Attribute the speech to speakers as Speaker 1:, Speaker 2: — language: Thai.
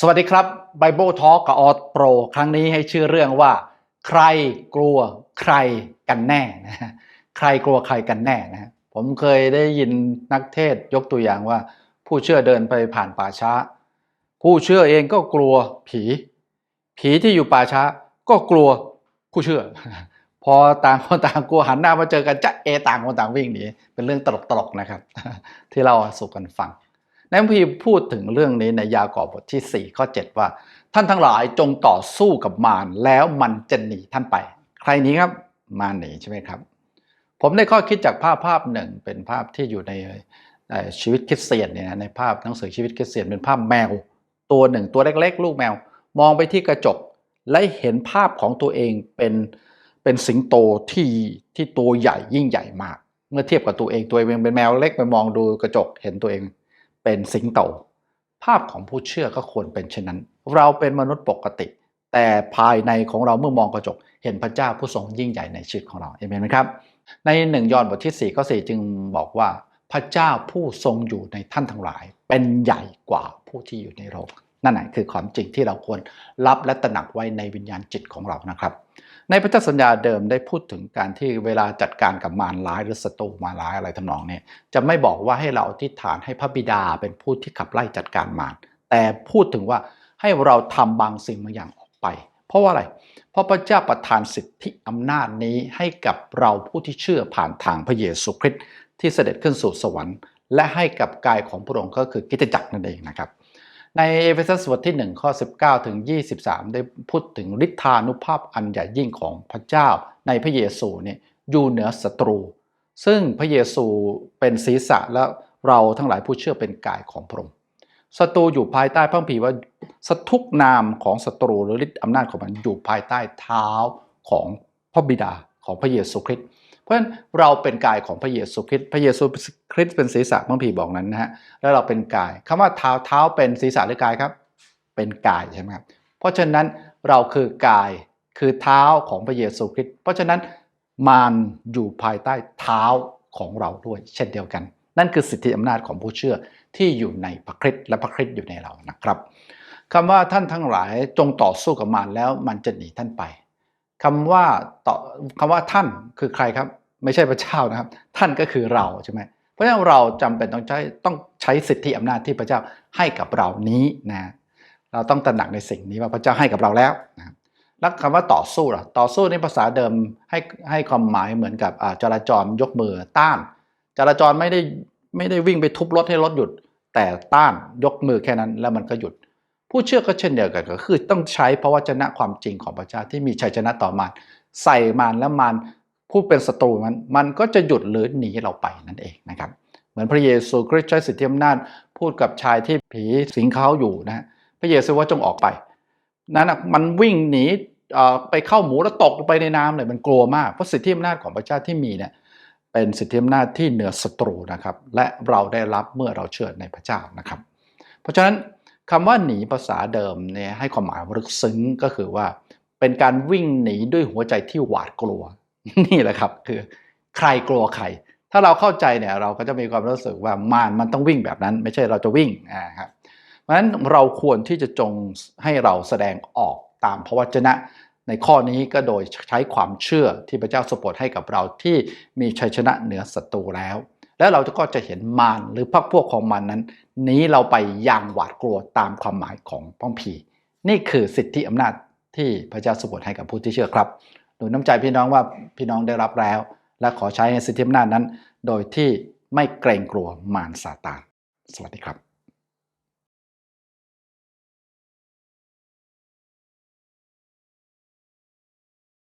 Speaker 1: สวัสดีครับ Bible Talk กับออ p โปรครั้งนี้ให้ชื่อเรื่องว่า ใครกลัวใครกันแน่นะใครกลัวใครกันแน่นะผมเคยได้ยินนักเทศยกตัวอย่างว่า ผู้เชื่อเดินไปผ่านป่าช้า ผู้เชื่อเองก็กลัวผี ผีที่อยู่ป่าช้า ก็กลัวผู้เชื่อ พอต่างคนต่างกลัวหันหน้ามาเจอกันจะเอต่างคนต่างวิ่งหนีเป็นเรื่องตลกๆนะครับ ที่เราสู่กันฟัง นพีพูดถึงเรื่องนี้ในยากอบบทที่ 4 ข้อ 7 ว่า ท่านทั้งหลายจงต่อสู้กับมารแล้วมันจะหนีท่านไป ใครหนีครับมารหนีใช่ไหมครับ ผมได้ข้อคิดจากภาพภาพหนึ่งเป็นภาพที่อยู่ในชีวิตคริสเตียนเนี่ยนะในภาพหนังสือชีวิตคริสเตียนเป็นภาพแมว ตัวหนึ่งตัวเล็กๆ ลูกแมว มองไปที่กระจกและเห็นภาพของตัวเองเป็นเป็นสิงโตที่ที่ตัวใหญ่ยิ่งใหญ่มาก เมื่อเทียบกับตัวเองตัวเองเป็นแมวเล็กไปมองดูกระจกเห็นตัวเอง เป็นสิงโต ภาพของผู้เชื่อก็ควรเป็นเช่นนั้น เราเป็นมนุษย์ปกติ แต่ภายในของเราเมื่อมองกระจก เห็นพระเจ้าผู้ทรงยิ่งใหญ่ในชีวิตของเราเห็นไหมครับ ในหนึ่งยอห์นบทที่4ข้อ4จึงบอกว่าพระเจ้าผู้ทรงอยู่ในท่านทั้งหลาย เป็นใหญ่กว่าผู้ที่อยู่ในโลกนั่นแหละคือความจริงที่เราควรรับและตระหนักไว้ในวิญญาณจิตของเรานะครับ ในพันธสัญญาเดิมได้พูดถึงการที่เวลาจัดการกับมารร้ายหรือศัตรูมารร้ายอะไรทำนองนี้จะไม่บอกว่าให้เราอธิษฐานให้พระบิดาเป็นผู้ที่ขับไล่จัดการมารแต่พูดถึงว่าให้เราทำบางสิ่งบางอย่างออกไป เพราะว่าอะไร เพราะพระเจ้าประทานสิทธิอำนาจนี้ให้กับเราผู้ที่เชื่อผ่านทางพระเยซูคริสต์ที่เสด็จขึ้นสู่สวรรค์ และให้กับกายของพระองค์ก็คือกิจจักรนั่นเองนะครับ ในเอเฟซัสบทที่ 1 ข้อ 19 ถึง 23 ได้พูดถึงฤทธานุภาพอันใหญ่ยิ่งของพระเจ้า ในพระเยซูเนี่ยอยู่เหนือศัตรู ซึ่งพระเยซูเป็นศีรษะและเราทั้งหลายผู้เชื่อเป็นกายของพระองค์ศัตรูอยู่ภายใต้พระคัมภีว่าสทุกนามของศัตรูหรือฤทธิอำนาจของมันอยู่ภายใต้เท้าของพระบิดาของพระเยซูคริสต์ เพราะฉะนั้นเราเป็นกายของพระเยซูคริสต์พระเยซูคริสต์เป็นศีรษะพระคัมภีบอกนั้นนะฮะแล้วเราเป็นกายคำว่าเท้าเท้าเป็นศีรษะหรือกายครับ เป็นกายใช่ไหมครับเพราะฉะนั้นเราคือกายคือเท้าของพระเยซูคริสต์เพราะฉะนั้นมารอยู่ภายใต้เท้าของเราด้วย เช่นเดียวกัน นั่นคือสิทธิอำนาจของผู้เชื่อที่อยู่ในพระคริสต์และพระคริสต์อยู่ในเรานะครับคำว่าท่านทั้งหลายจงต่อสู้กับมารแล้วมันจะหนีท่านไป คำว่าต่อคำว่าท่านคือใครครับ ไม่ใช่พระเจ้านะครับ ท่านก็คือเราใช่ไหมเพราะฉะนั้นเราจำเป็นต้องใช้ต้องใช้สิทธิอำนาจที่พระเจ้าให้กับเรานี้นะเราต้องตระหนักในสิ่งนี้ว่าพระเจ้าให้กับเราแล้วนะครับแล้วคำว่าต่อสู้ล่ะต่อสู้ในภาษาเดิมให้ให้ความหมายเหมือนกับจราจรยกมือต้าน จราจรไม่ได้ไม่ได้วิ่งไปทุบรถให้รถหยุด แต่ต้านยกมือแค่นั้นแล้วมันก็หยุด ผู้เชื่อก็เช่นเดียวกันก็คือต้องใช้พระวจนะความจริงของพระเจ้าที่มีชัยชนะต่อมารใส่มารแล้วมารผู้เป็นศัตรูมันมันก็จะหยุดหรือหนีเราไปนั่นเองนะครับ เหมือนพระเยซูคริสต์ใช้สิทธิอำนาจพูดกับชายที่ผีสิงเขาอยู่นะพระเยซูว่าจงออกไปนั้นนะมันวิ่งหนีอ่อไปเข้าหมูแล้วตกไปในน้ำเลยมันกลัวมากเพราะสิทธิอำนาจของพระเจ้าที่มีเนี่ยเป็นสิทธิอำนาจที่เหนือศัตรูนะครับ และเราได้รับเมื่อเราเชื่อในพระเจ้านะครับ เพราะฉะนั้น คำว่าหนีภาษาเดิมเนี่ยให้ความหมายลึกซึ้งก็คือว่า เป็นการวิ่งหนีด้วยหัวใจที่หวาดกลัว นี่แหละครับคือใครกลัวใคร ถ้าเราเข้าใจเนี่ยเราก็จะมีความรู้สึกว่ามารมันต้องวิ่งแบบนั้น ไม่ใช่เราจะวิ่งนะครับเพราะฉะนั้นเราควรที่จะจงให้เราแสดงออกตามพระวจนะในข้อนี้ก็โดยใช้ความเชื่อที่พระเจ้าสปอร์ตให้กับเราที่มีชัยชนะเหนือศัตรูแล้ว แล้วเราก็จะเห็นมารหรือพรรคพวกของมันนั้นหนี้เราไปอย่างหวาดกลัวตามความหมายของพ้องผีนี่คือสิทธิอำนาจที่พระเจ้าสปอร์ให้กับผู้ที่เชื่อครับ หนุนน้ำใจพี่น้องว่าพี่น้องได้รับแล้ว และขอใช้สิทธิอำนาจนั้น โดยที่ไม่เกรงกลัวมารซาตาน สวัสดีครับ